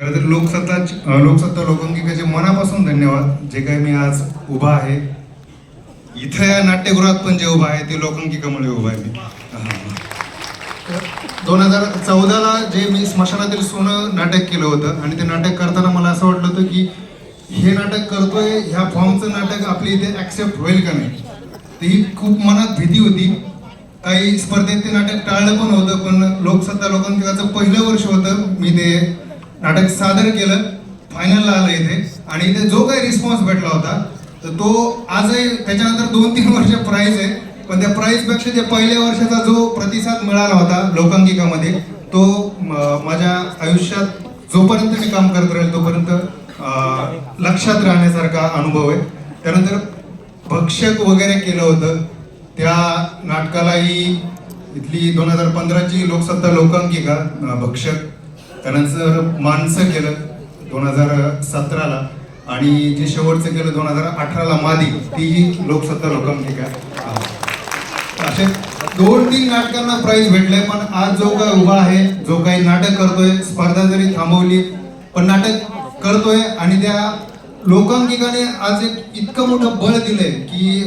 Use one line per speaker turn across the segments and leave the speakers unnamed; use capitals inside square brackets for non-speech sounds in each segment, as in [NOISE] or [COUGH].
खरं तर लोकसत्ता लोकसत्ता लोकांकिकाचे मनापासून धन्यवाद. जे काही मी आज उभा आहे इथं या नाट्यगृहात पण जे उभा आहे ते लोकांकिकामुळे उभा आहे मी. दोन हजार चौदाला जे मी स्मशानातील सोनं नाटक केलं होतं आणि ते नाटक करताना मला असं वाटलं होतं की हे नाटक करतोय ह्या फॉर्मचं नाटक आपली इथे ऍक्सेप्ट होईल का नाही? तर ही खूप मनात भीती होती. काही स्पर्धेत ते नाटक टाळलं पण होतं पण लोकसत्ता लोकांकिकाचं पहिलं वर्ष होतं मी ते नाटक सादर केलं फायनलला आलं इथे. आणि इथे जो काही रिस्पॉन्स भेटला होता तर तो आजही त्याच्यानंतर दोन तीन [LAUGHS] वर्ष प्राईज आहे. पण त्या प्राईजपेक्षा जे पहिल्या वर्षाचा जो प्रतिसाद मिळाला होता लोकांकिकामध्ये तो माझ्या आयुष्यात जोपर्यंत मी काम करत राहील तोपर्यंत लक्षात राहण्यासारखा अनुभव आहे. त्यानंतर भक्षक वगैरे केलं होतं. त्या नाटकालाही इथली दोन हजार पंधराची लोकसत्ता लोकांकिका भक्षक त्यानंतर माणसं केलं दोन हजार सतराला आणि जे शेवटचं केलं दोन हजार अठराला मादी तीही लोकसत्ता लोकांकिका असे दोन तीन नाटकांना प्राइज भेटले पण आज जो काय उभा आहे जो काही नाटक करतोय स्पर्धा जरी थांबवली पण नाटक करतोय आणि त्या लोकांकिकाने आज एक इतकं मोठं बळ दिलंय की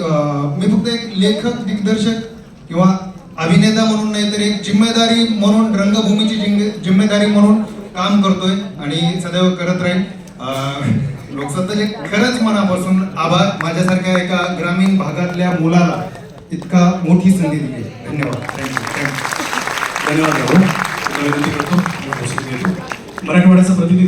मी फक्त एक लेखक दिग्दर्शक किंवा अभिनेता म्हणून नाही तर एक जिम्मेदारी म्हणून रंगभूमीची जिम्मेदारी म्हणून काम करतोय आणि सदैव करत राहील लोकसत्ताचे खरंच मनापासून आभार माझ्यासारख्या एका ग्रामीण भागातल्या मुलाला इतका मोठी संधी दिली धन्यवाद थँक्यू थँक्यू
धन्यवाद राहुल मराठवाड्याचा प्रतिनिधी